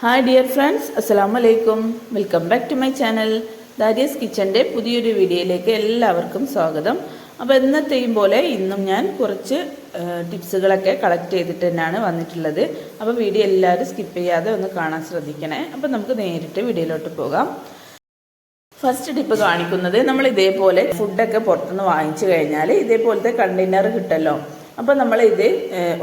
Hi dear friends അസ്സാം വലൈക്കും welcome back to my channel Darius കിച്ചന്റെ പുതിയൊരു വീഡിയോയിലേക്ക് എല്ലാവർക്കും സ്വാഗതം. അപ്പോൾ എന്നത്തെയും പോലെ ഇന്നും ഞാൻ കുറച്ച് ടിപ്സുകളൊക്കെ കളക്ട് ചെയ്തിട്ട് തന്നെയാണ് വന്നിട്ടുള്ളത്. അപ്പോൾ വീഡിയോ എല്ലാവരും സ്കിപ്പ് ചെയ്യാതെ ഒന്ന് കാണാൻ ശ്രദ്ധിക്കണേ. അപ്പോൾ നമുക്ക് നേരിട്ട് വീഡിയോയിലോട്ട് പോകാം. ഫസ്റ്റ് ടിപ്പ് കാണിക്കുന്നത് നമ്മൾ ഇതേപോലെ ഫുഡൊക്കെ പുറത്തുനിന്ന് വാങ്ങിച്ചു കഴിഞ്ഞാൽ ഇതേപോലത്തെ കണ്ടെയ്നർ കിട്ടല്ലോ. അപ്പം ഇത്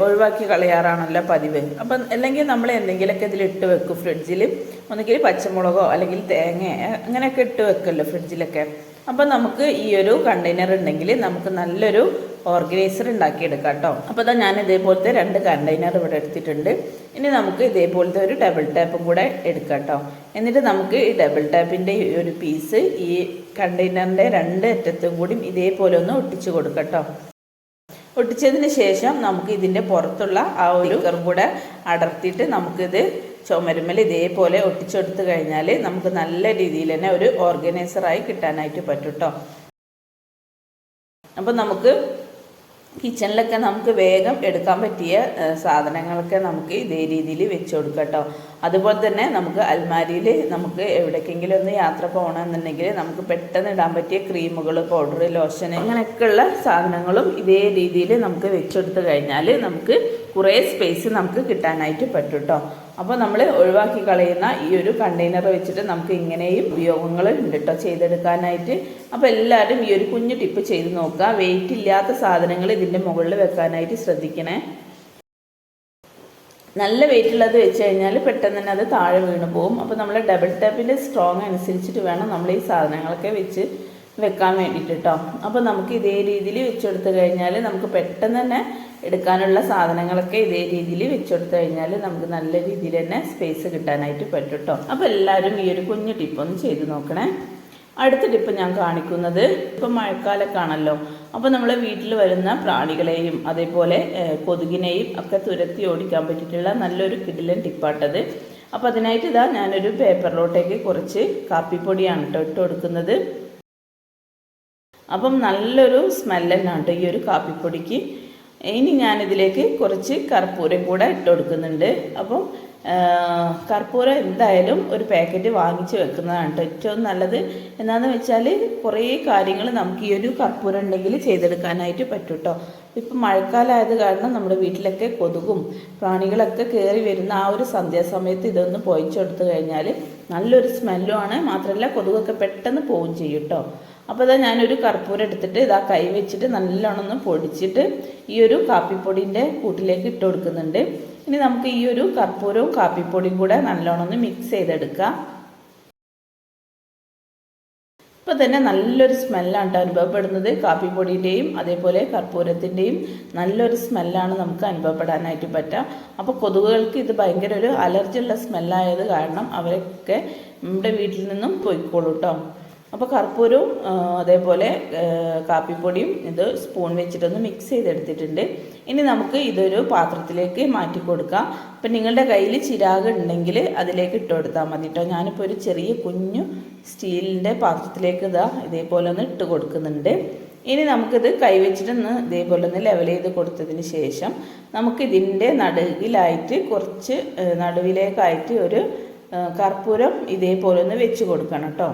ഒഴിവാക്കി കളയാറാണല്ലോ പതിവ്. അപ്പം അല്ലെങ്കിൽ നമ്മൾ എന്തെങ്കിലുമൊക്കെ ഇതിൽ ഇട്ട് വെക്കും ഫ്രിഡ്ജിൽ ഒന്നുകിൽ പച്ചമുളകോ അല്ലെങ്കിൽ തേങ്ങ അങ്ങനെയൊക്കെ ഇട്ട് വെക്കുമല്ലോ ഫ്രിഡ്ജിലൊക്കെ. അപ്പം നമുക്ക് ഈ ഒരു കണ്ടെയ്നർ ഉണ്ടെങ്കിൽ നമുക്ക് നല്ലൊരു ഓർഗനൈസർ ഉണ്ടാക്കിയെടുക്കാം കേട്ടോ. അപ്പോൾ ഞാൻ ഇതേപോലത്തെ രണ്ട് കണ്ടെയ്നർ ഇവിടെ എടുത്തിട്ടുണ്ട്. ഇനി നമുക്ക് ഇതേപോലത്തെ ഒരു ഡബിൾ ടാപ്പും കൂടെ എടുക്കാം കേട്ടോ. എന്നിട്ട് നമുക്ക് ഈ ഡബിൾ ടാപ്പിന്റെ ഒരു പീസ് ഈ കണ്ടെയ്നറിന്റെ രണ്ട് അറ്റത്തും കൂടി ഇതേപോലെ ഒന്ന് ഒട്ടിച്ച് കൊടുക്കാം ഒട്ടിച്ചതിന് ശേഷം നമുക്ക് ഇതിന്റെ പുറത്തുള്ള ആ ഒരു കൂടെ അടർത്തിയിട്ട് നമുക്കിത് ചുമരുമ്മൽ ഇതേപോലെ ഒട്ടിച്ചെടുത്ത് കഴിഞ്ഞാൽ നമുക്ക് നല്ല രീതിയിൽ തന്നെ ഒരു ഓർഗനൈസറായി കിട്ടാനായിട്ട് പറ്റും കേട്ടോ അപ്പം നമുക്ക് കിച്ചണിലൊക്കെ നമുക്ക് വേഗം എടുക്കാൻ പറ്റിയ സാധനങ്ങളൊക്കെ നമുക്ക് ഇതേ രീതിയിൽ വെച്ച് കൊടുക്കാം കേട്ടോ. അതുപോലെ തന്നെ നമുക്ക് അൽമാരിയിൽ നമുക്ക് എവിടേക്കെങ്കിലും ഒന്ന് യാത്ര പോകണമെന്നുണ്ടെങ്കിൽ നമുക്ക് പെട്ടെന്ന് ഇടാൻ പറ്റിയ ക്രീമുകൾ പൗഡർ ലോഷൻ അങ്ങനെയൊക്കെയുള്ള സാധനങ്ങളും ഇതേ രീതിയിൽ നമുക്ക് വെച്ചെടുത്ത് കഴിഞ്ഞാൽ നമുക്ക് കുറേ സ്പേസ് നമുക്ക് കിട്ടാനായിട്ട് പറ്റും കേട്ടോ. അപ്പോൾ നമ്മൾ ഒഴിവാക്കി കളയുന്ന ഈ ഒരു കണ്ടെയ്നർ വെച്ചിട്ട് നമുക്ക് ഇങ്ങനെയും ഉപയോഗങ്ങൾ ഉണ്ട് കേട്ടോ ചെയ്തെടുക്കാനായിട്ട്. അപ്പോൾ എല്ലാവരും ഈ ഒരു കുഞ്ഞു ടിപ്പ് ചെയ്ത് നോക്കുക വെയിറ്റ് ഇല്ലാത്ത സാധനങ്ങൾ ഇതിന്റെ മുകളിൽ വെക്കാനായിട്ട് ശ്രദ്ധിക്കണേ. നല്ല വെയിറ്റ് ഉള്ളത് വെച്ച് കഴിഞ്ഞാൽ പെട്ടെന്ന് തന്നെ അത് താഴെ വീണു പോകും. അപ്പോൾ നമ്മൾ ഡബിൾ ടാപ്പിന്റെ സ്ട്രോങ് അനുസരിച്ചിട്ട് വേണം നമ്മൾ ഈ സാധനങ്ങളൊക്കെ വെച്ച് വെക്കാൻ വേണ്ടിയിട്ട് കേട്ടോ അപ്പോൾ നമുക്ക് ഇതേ രീതിയിൽ വെച്ചെടുത്ത് കഴിഞ്ഞാൽ നമുക്ക് പെട്ടെന്ന് തന്നെ എടുക്കാനുള്ള സാധനങ്ങളൊക്കെ ഇതേ രീതിയിൽ വെച്ചെടുത്ത് കഴിഞ്ഞാൽ നമുക്ക് നല്ല രീതിയിൽ തന്നെ സ്പേസ് കിട്ടാനായിട്ട് പറ്റും കേട്ടോ അപ്പോൾ എല്ലാവരും ഈ ഒരു കുഞ്ഞു ടിപ്പ് ഒന്ന് ചെയ്ത് നോക്കണേ. അടുത്ത ടിപ്പ് ഞാൻ കാണിക്കുന്നത് ഇപ്പം മഴക്കാലക്കാണല്ലോ. അപ്പോൾ നമ്മൾ വീട്ടിൽ വരുന്ന പ്രാണികളെയും അതേപോലെ കൊതുകിനെയും ഒക്കെ തുരത്തി ഓടിക്കാൻ പറ്റിയിട്ടുള്ള നല്ലൊരു കിടിലൻ ടിപ്പാട്ടത് അപ്പോൾ അതിനായിട്ട് ഇതാ ഞാനൊരു പേപ്പറിലോട്ടേക്ക് കുറച്ച് കാപ്പിപ്പൊടിയാണ് കേട്ടോ ഇട്ട് കൊടുക്കുന്നത്. അപ്പം നല്ലൊരു സ്മെല്ലാണ് കേട്ടോ ഈ ഒരു കാപ്പിപ്പൊടിക്ക്. ഇനി ഞാനിതിലേക്ക് കുറച്ച് കർപ്പൂരം കൂടെ ഇട്ട് കൊടുക്കുന്നുണ്ട് അപ്പം കർപ്പൂരം എന്തായാലും ഒരു പാക്കറ്റ് വാങ്ങിച്ച് വെക്കുന്നതാണ് ഏറ്റവും നല്ലത്. എന്താണെന്ന് വെച്ചാൽ കുറേ കാര്യങ്ങൾ നമുക്ക് ഈ ഒരു കർപ്പൂരം ഉണ്ടെങ്കിൽ ചെയ്തെടുക്കാനായിട്ട് പറ്റും കേട്ടോ ഇപ്പം മഴക്കാലമായത് കാരണം നമ്മുടെ വീട്ടിലൊക്കെ കൊതുകും പ്രാണികളൊക്കെ കയറി വരുന്ന ആ ഒരു സന്ധ്യാസമയത്ത് ഇതൊന്ന് പൊയിച്ചെടുത്തു കഴിഞ്ഞാൽ നല്ലൊരു സ്മെല്ലുമാണ്. മാത്രമല്ല കൊതുകൊക്കെ പെട്ടെന്ന് പോവും ചെയ്യും കേട്ടോ അപ്പോൾ ഇതാ ഞാനൊരു കർപ്പൂരം എടുത്തിട്ട് ഇതാ കൈ വെച്ചിട്ട് നല്ലോണം പൊടിച്ചിട്ട് ഈ ഒരു കാപ്പിപ്പൊടിന്റെ കൂട്ടിലേക്ക് ഇട്ട് കൊടുക്കുന്നുണ്ട്. ഇനി നമുക്ക് ഈ ഒരു കർപ്പൂരവും കാപ്പിപ്പൊടിയും കൂടെ നല്ലോണം മിക്സ് ചെയ്തെടുക്കാം. ഇപ്പോൾ തന്നെ നല്ലൊരു സ്മെല്ലാണ് കേട്ടോ അനുഭവപ്പെടുന്നത്. കാപ്പിപ്പൊടിയുടെയും അതേപോലെ കർപ്പൂരത്തിന്റെയും നല്ലൊരു സ്മെല്ലാണ് നമുക്ക് അനുഭവപ്പെടാനായിട്ട് പറ്റുക അപ്പോൾ കൊതുകുകൾക്ക് ഇത് ഭയങ്കര ഒരു അലർജിയുള്ള സ്മെല്ലായത് കാരണം അവരൊക്കെ നമ്മുടെ വീട്ടിൽ നിന്നും പോയിക്കോളൂ കേട്ടോ അപ്പോൾ കർപ്പൂരവും അതേപോലെ കാപ്പിപ്പൊടിയും ഇത് സ്പൂൺ വെച്ചിട്ടൊന്ന് മിക്സ് ചെയ്തെടുത്തിട്ടുണ്ട്. ഇനി നമുക്ക് ഇതൊരു പാത്രത്തിലേക്ക് മാറ്റി കൊടുക്കാം. അപ്പം നിങ്ങളുടെ കയ്യിൽ ചിരാഗ് ഉണ്ടെങ്കിൽ അതിലേക്ക് ഇട്ട് കൊടുത്താൽ മതി കേട്ടോ ഞാനിപ്പോൾ ഒരു ചെറിയ കുഞ്ഞു സ്റ്റീലിന്റെ പാത്രത്തിലേക്ക് ഇതാ ഇതേപോലെ ഒന്ന് ഇട്ട് കൊടുക്കുന്നുണ്ട്. ഇനി നമുക്കിത് കൈവച്ചിട്ടൊന്ന് ഇതേപോലെ ഒന്ന് ലെവൽ ചെയ്ത് കൊടുത്തതിന് ശേഷം നമുക്കിതിന്റെ നടുവിലായിട്ട് കുറച്ച് നടുവിലേക്കായിട്ട് ഒരു കർപ്പൂരം ഇതേപോലെ ഒന്ന് വെച്ച് കൊടുക്കണം കേട്ടോ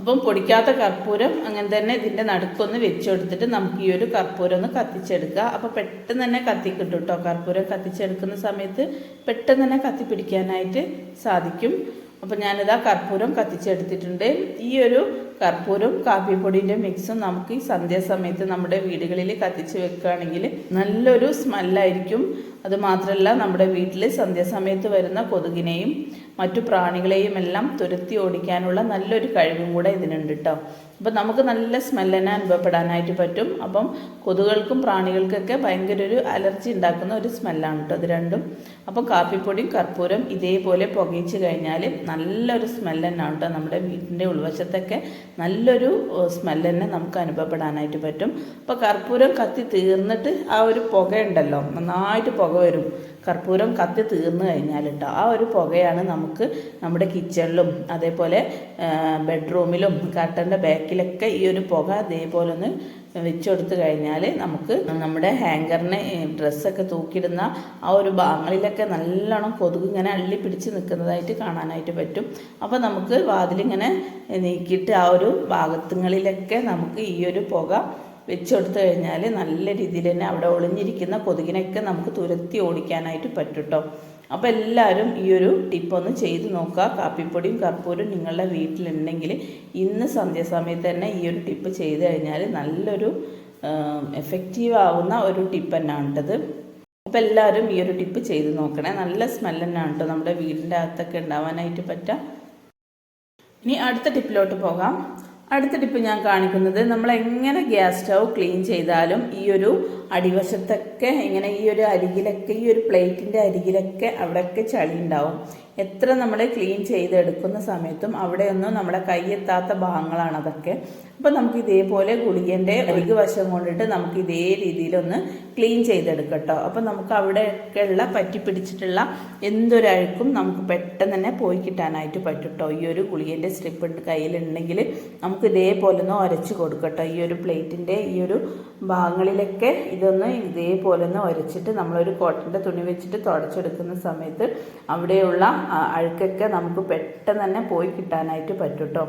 അപ്പം പൊടിക്കാത്ത കർപ്പൂരം അങ്ങനെ തന്നെ ഇതിന്റെ നടുക്കൊന്ന് വെച്ചെടുത്തിട്ട് നമുക്ക് ഈ ഒരു കർപ്പൂരം ഒന്ന് കത്തിച്ചെടുക്കുക അപ്പോൾ പെട്ടെന്ന് തന്നെ കത്തിക്കിട്ടും കേട്ടോ കർപ്പൂരം കത്തിച്ചെടുക്കുന്ന സമയത്ത് പെട്ടെന്ന് തന്നെ കത്തിപ്പിടിക്കാനായിട്ട് സാധിക്കും. അപ്പോൾ ഞാനിതാ കർപ്പൂരം കത്തിച്ചെടുത്തിട്ടുണ്ട്. ഈ ഒരു കർപ്പൂരം കാപ്പിപ്പൊടിന്റെ മിക്സും നമുക്ക് ഈ സന്ധ്യാസമയത്ത് നമ്മുടെ വീടുകളിൽ കത്തിച്ച് വെക്കുകയാണെങ്കിൽ നല്ലൊരു സ്മെല്ലായിരിക്കും. അതുമാത്രമല്ല നമ്മുടെ വീട്ടിൽ സന്ധ്യാസമയത്ത് വരുന്ന കൊതുകിനെയും മറ്റു പ്രാണികളെയും എല്ലാം തുരത്തി ഓടിക്കാനുള്ള നല്ലൊരു കഴിവും കൂടെ ഇതിനുണ്ട് കേട്ടോ അപ്പം നമുക്ക് നല്ല സ്മെല്ലിനെ അനുഭവപ്പെടാനായിട്ട് പറ്റും. അപ്പം കൊതുകൾക്കും പ്രാണികൾക്കൊക്കെ ഭയങ്കര ഒരു അലർജി ഉണ്ടാക്കുന്ന ഒരു സ്മെല്ലാണ് കേട്ടോ ഇത് രണ്ടും. അപ്പം കാപ്പിപ്പൊടിയും കർപ്പൂരം ഇതേപോലെ പുകയിച്ച് കഴിഞ്ഞാൽ നല്ലൊരു സ്മെല്ല് തന്നെയാണ് കേട്ടോ നമ്മുടെ വീട്ടിന്റെ ഉൾവശത്തൊക്കെ നല്ലൊരു സ്മെല്ല് തന്നെ നമുക്ക് അനുഭവപ്പെടാനായിട്ട് പറ്റും. അപ്പോൾ കർപ്പൂരം കത്തി തീർന്നിട്ട് ആ ഒരു പുക ഉണ്ടല്ലോ നന്നായിട്ട് പുക വരും. കർപ്പൂരം കത്തി തീർന്നു കഴിഞ്ഞാൽ കേട്ടോ ആ ഒരു പുകയാണ് നമുക്ക് നമ്മുടെ കിച്ചണിലും അതേപോലെ ബെഡ്റൂമിലും കട്ടന്റെ ബാക്കിലൊക്കെ ഈ ഒരു പുക അതേപോലെ ഒന്ന് വെച്ച് കൊടുത്തു കഴിഞ്ഞാൽ നമുക്ക് നമ്മുടെ ഹാങ്കറിനെ ഡ്രസ്സൊക്കെ തൂക്കിയിടുന്ന ആ ഒരു ഭാഗങ്ങളിലൊക്കെ നല്ലോണം കൊതുക് ഇങ്ങനെ അള്ളി പിടിച്ച് നിൽക്കുന്നതായിട്ട് കാണാനായിട്ട് പറ്റും. അപ്പോൾ നമുക്ക് വാതിലിങ്ങനെ നീക്കിയിട്ട് ആ ഒരു ഭാഗത്തുങ്ങളിലൊക്കെ നമുക്ക് ഈ ഒരു പുക വെച്ച് കൊടുത്തു കഴിഞ്ഞാൽ നല്ല രീതിയിൽ തന്നെ അവിടെ ഒളിഞ്ഞിരിക്കുന്ന കൊതുകിനൊക്കെ നമുക്ക് തുരത്തി ഓടിക്കാനായിട്ട് പറ്റും കേട്ടോ അപ്പോൾ എല്ലാവരും ഈ ഒരു ടിപ്പ് ഒന്ന് ചെയ്ത് നോക്കുക. കാപ്പിപ്പൊടിയും കർപ്പൂരും നിങ്ങളുടെ വീട്ടിലുണ്ടെങ്കിൽ ഇന്ന് സന്ധ്യാസമയത്ത് തന്നെ ഈ ഒരു ടിപ്പ് ചെയ്ത് കഴിഞ്ഞാൽ നല്ലൊരു എഫക്റ്റീവ് ആവുന്ന ഒരു ടിപ്പ് തന്നെയാണ് കേട്ടത് അപ്പോൾ എല്ലാവരും ഈ ഒരു ടിപ്പ് ചെയ്ത് നോക്കണേ. നല്ല സ്മെല്ല് തന്നെയാണ് കേട്ടോ നമ്മുടെ വീടിന്റെ അകത്തൊക്കെ ഉണ്ടാവാനായിട്ട് പറ്റുക. ഇനി അടുത്ത ടിപ്പിലോട്ട് പോകാം. അടുത്ത ടിപ്പ് ഞാൻ കാണിക്കുന്നത് നമ്മൾ എങ്ങനെ ഗ്യാസ് സ്റ്റൗ ക്ലീൻ ചെയ്താലും ഈ ഒരു അടിവശത്തൊക്കെ ഇങ്ങനെ ഈ ഒരു അരികിലൊക്കെ ഈ ഒരു പ്ലേറ്റിന്റെ അരികിലൊക്കെ അവിടെയൊക്കെ ചളി ഉണ്ടാവും. എത്ര നമ്മൾ ക്ലീൻ ചെയ്തെടുക്കുന്ന സമയത്തും അവിടെയൊന്നും നമ്മുടെ കൈയെത്താത്ത ഭാഗങ്ങളാണ് അതൊക്കെ. അപ്പം നമുക്ക് ഇതേപോലെ ഗുളികന്റെ ഒരു വശം കൊണ്ടിട്ട് നമുക്ക് ഇതേ രീതിയിലൊന്ന് ക്ലീൻ ചെയ്തെടുക്കട്ടോ. അപ്പം നമുക്ക് അവിടെയൊക്കെയുള്ള പറ്റി പിടിച്ചിട്ടുള്ള എന്തൊരഴുക്കും നമുക്ക് പെട്ടെന്ന് തന്നെ പോയി കിട്ടാനായിട്ട് പറ്റും ഈ ഒരു ഗുളികന്റെ സ്ട്രിപ്പ് കയ്യിലുണ്ടെങ്കിൽ നമുക്ക് ഇതേപോലെ ഒന്ന് ഉരച്ച് കൊടുക്കട്ടോ. ഈ ഒരു പ്ലേറ്റിന്റെ ഈ ഒരു ഭാഗങ്ങളിലൊക്കെ ഇതൊന്ന് ഇതേപോലെ ഒന്ന് ഉരച്ചിട്ട് നമ്മളൊരു കോട്ടന്റെ തുണി വെച്ചിട്ട് തുടച്ചെടുക്കുന്ന സമയത്ത് അവിടെയുള്ള അഴുക്കൊക്കെ നമുക്ക് പെട്ടെന്ന് തന്നെ പോയി കിട്ടാനായിട്ട് പറ്റും കേട്ടോ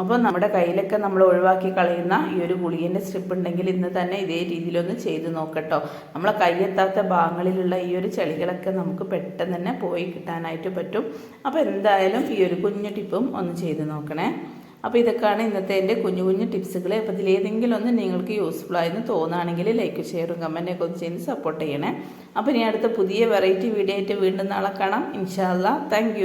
അപ്പോൾ നമ്മുടെ കയ്യിലൊക്കെ നമ്മൾ ഒഴിവാക്കി കളയുന്ന ഈ ഒരു ഗുളികന്റെ സ്ട്രിപ്പ് ഉണ്ടെങ്കിൽ ഇന്ന് തന്നെ ഇതേ രീതിയിലൊന്ന് ചെയ്ത് നോക്കട്ടോ. നമ്മളെ കയ്യെത്താത്ത ഭാഗങ്ങളിലുള്ള ഈ ഒരു ചെളികളൊക്കെ നമുക്ക് പെട്ടെന്ന് തന്നെ പോയി കിട്ടാനായിട്ട് പറ്റും. അപ്പോൾ എന്തായാലും ഈ ഒരു കുഞ്ഞു ടിപ്പും ഒന്ന് ചെയ്ത് നോക്കണേ. അപ്പോൾ ഇതൊക്കെയാണ് ഇന്നത്തെ എന്റെ കുഞ്ഞു കുഞ്ഞു ടിപ്സുകൾ അപ്പോൾ ഇതിലേതെങ്കിലും ഒന്ന് നിങ്ങൾക്ക് യൂസ്ഫുൾ ആയെന്ന് തോന്നുകയാണെങ്കിൽ ലൈക്ക് ഷെയറും കമന്റൊക്കെ ഒന്ന് ചെയ്ത് സപ്പോർട്ട് ചെയ്യണേ. അപ്പോൾ ഇനി അടുത്ത പുതിയ വെറൈറ്റി വീഡിയോ ആയിട്ട് വീണ്ടും നാളെ കാണാം. ഇൻഷാല്ല താങ്ക്